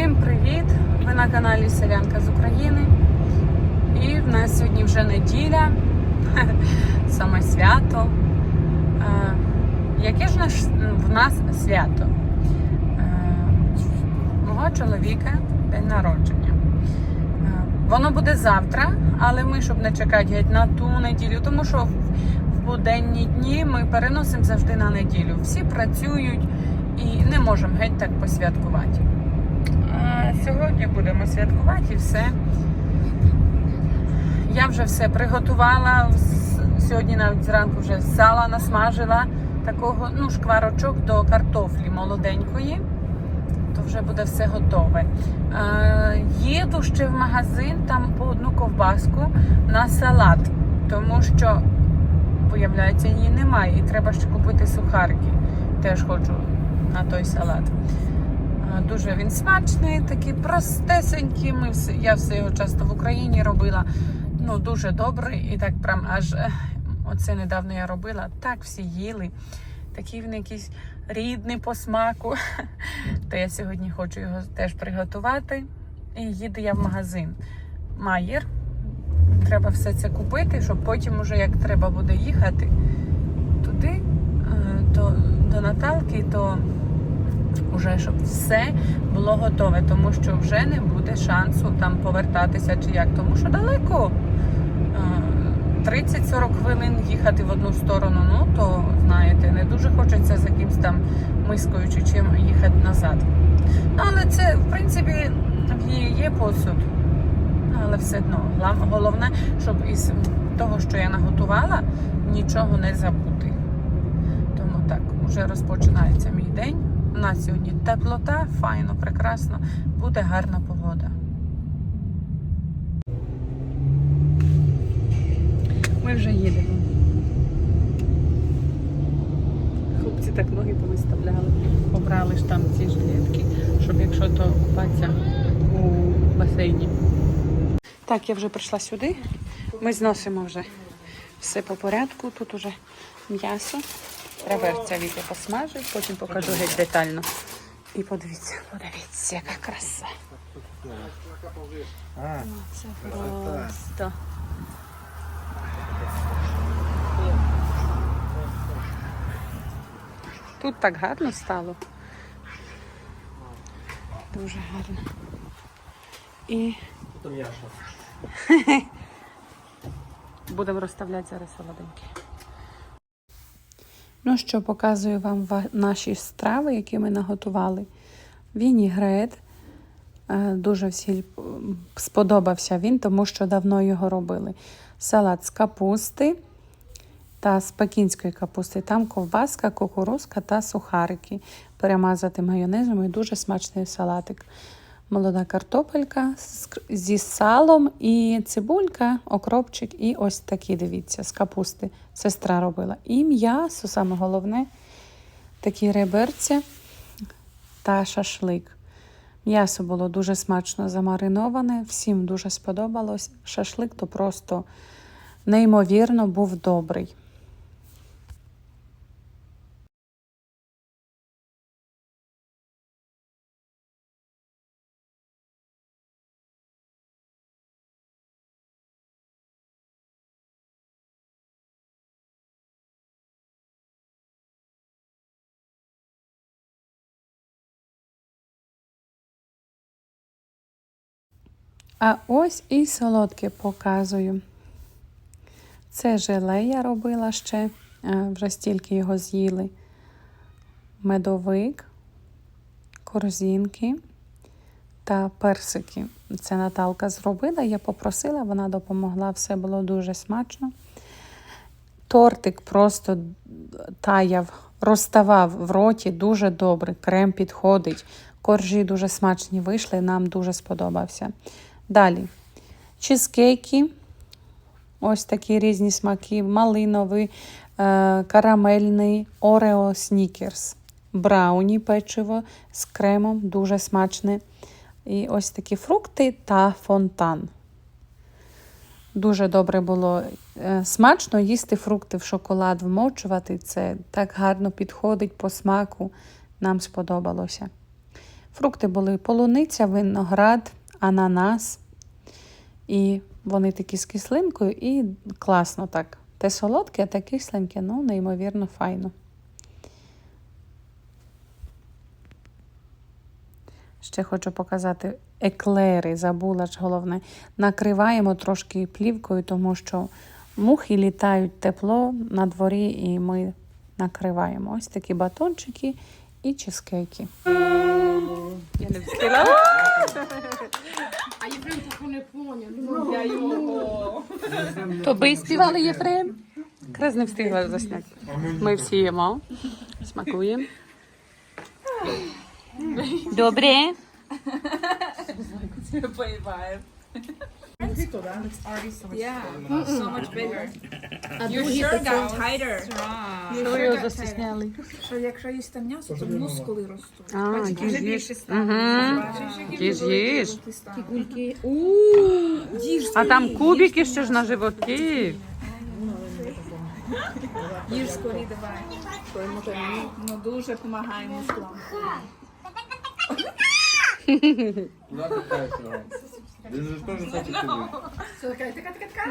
Всім привіт! Ви на каналі Селянка з України. І в нас сьогодні вже неділя, саме свято. Е, Яке ж наш, в нас свято? Е, Мого чоловіка день народження. Е, Воно буде завтра, але ми, щоб не чекати геть на ту неділю, тому що в в буденні дні ми переносимо завжди на неділю. Всі працюють і не можемо геть так посвяткувати. Сьогодні будемо святкувати і все. Я вже все приготувала. Сьогодні навіть зранку вже сала насмажила такого, ну, шкварочок до картофлі молоденької. То вже буде все готове. Е, їду ще в магазин там по одну ковбаску на салат, тому що, виявляється, її немає. І треба ще купити сухарки. Теж хочу на той салат. Е, Дуже він смачний, такий простесенький. Ми все, я все його часто в Україні робила. Ну, дуже добрий. І так прям аж е, оце недавно я робила. Так всі їли. Такий він якийсь рідний по смаку. То я сьогодні хочу його теж приготувати. І їду я в магазин. Майєр. Треба все це купити, щоб потім, уже як треба буде їхати туди, е, то до Наталки, то вже щоб все було готове, тому що вже не буде шансу там повертатися чи як, тому що далеко. Е, 30-40 хвилин їхати в одну сторону, ну то знаєте, не дуже хочеться за кимсь там мискою чи чим їхати назад. Ну, але це, в принципі, є посуд. Але все одно головне, щоб із того, що я наготувала, нічого не забути. Тому так, вже розпочинається мій день. У нас сьогодні теплота, файно, прекрасно, буде гарна погода. Ми вже їдемо. Хлопці так ноги повиставляли, побрали ж там ці жилетки, щоб якщо то купатися у басейні. Так, я вже прийшла сюди. Ми зносимо вже все по порядку. Тут уже м'ясо. Реверця Вітя посмажить, потім покажу геть детально. І подивіться, подивіться, яка краса. А, Це просто. Тут так гарно стало. Дуже гарно. І будемо розставляти зараз солоденькі. Ну що, показую вам наші страви, які ми наготували. Вінігрет. Е, Дуже всім м, сподобався він, тому що давно його робили. Салат з капусти та з пекінської капусти. Там ковбаска, кукурузка та сухарики. Перемазати майонезом і дуже смачний салатик. Молода картопелька зі салом і цибулька, окропчик, і ось такі, дивіться, з капусти. Сестра робила. І м'ясо, саме головне, такі реберця та шашлик. М'ясо було дуже смачно замариноване, всім дуже сподобалось. Шашлик то просто неймовірно був добрий. А ось і солодке показую. Це желе я робила ще, е, вже стільки його з'їли. Медовик, корзинки та персики. Це Наталка зробила, я попросила, вона допомогла, все було дуже смачно. Тортик просто таяв, розставав в роті дуже добре, крем підходить. Коржі дуже смачні вийшли, нам дуже сподобався. Далі чизкейки, ось такі різні смаки, малиновий, е, карамельний, орео снікерс, брауні печиво з кремом, дуже смачне. І ось такі фрукти та фонтан. Дуже добре було е, смачно їсти фрукти в шоколад, вмочувати. Це так гарно підходить по смаку. Нам сподобалося. Фрукти були полуниця, виноград, ананас. І вони такі з кислинкою, і класно так. Те солодке, а те кисленьке, ну, неймовірно файно. Ще хочу показати еклери, забула ж головне. Накриваємо трошки плівкою, тому що мухи літають тепло на дворі, і ми накриваємо. Ось такі батончики і чизкейки. Я не встигла. А Єфрем таку не поняв. Ну, я його. То ви співали Єфрем? Якраз не встигла засняти. Ми всі їмо. Смакуємо. Добре. А другий такий. Що його застісняли? Що якщо їсти м'ясо, то мускули ростуть. А, їж, їж. більше стало. Мгм. Бачиш, які Їж, великі їж. руки стали. Кульки. А там кубики ще ж на животі. Їж скорі, давай. Ну дуже допомагає мускулам. Ты же тоже хочешь курить. Все, така, така, така, така.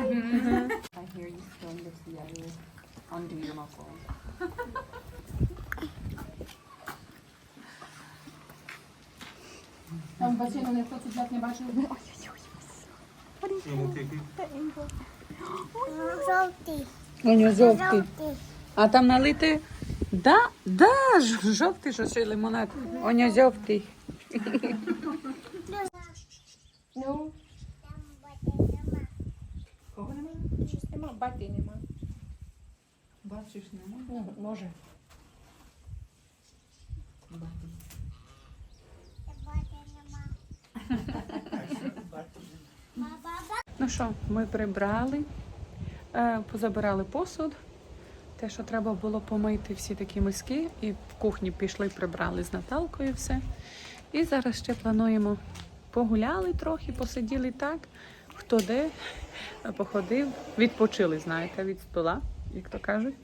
Там басейну ніхто так не бачив. Жовтий. У нього жовтий. А там налити. Да, да, жовтий, що ще лимонад. У нього жовтий. Ну, Там води нема. Кого нема? щось нема, бати нема. Бачиш, нема. Ну, може. Нема. Ну що, ми прибрали, е, позабирали посуд. Те, що треба було помити всі такі миски, і в кухні пішли, прибрали з Наталкою все. І зараз ще плануємо погуляли трохи, посиділи так, хто де е, походив, відпочили, знаєте, від стола, як то кажуть.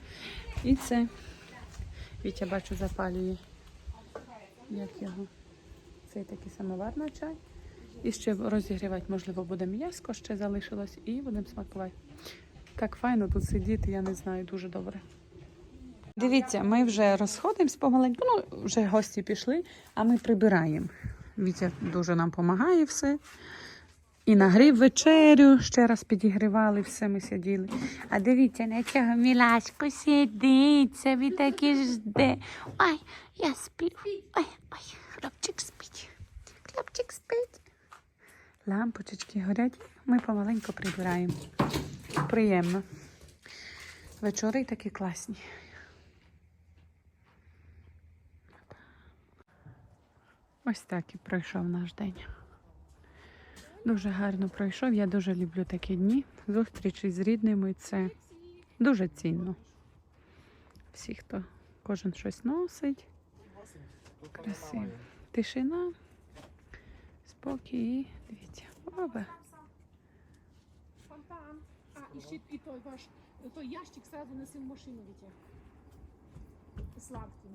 І це Вітя, бачу, запалює. Як його? Цей такий самовар на чай. І ще розігрівати, можливо, буде м'яско, ще залишилось, і будемо смакувати. Так файно тут сидіти, я не знаю, дуже добре. Дивіться, ми вже розходимось помаленьку, ну, вже гості пішли, а ми прибираємо. Вітя дуже нам допомагає все. І нагрів вечерю, ще раз підігрівали, все ми сиділи. А дивіться, на цього мілашку сидить, собі таки жде. Ой, я сплю. Ой, ой, хлопчик спить. Хлопчик спить. Лампочечки горять, ми помаленьку прибираємо. Приємно. Вечори такі класні. Ось так і пройшов наш день. Дуже гарно пройшов. Я дуже люблю такі дні. Зустрічі з рідними це дуже цінно. Всі, хто кожен щось носить. Красиво. Тишина, спокій. і Дивіться. А, і ще і той ваш, той ящик сразу неси в машину, Вітя. Сладкий.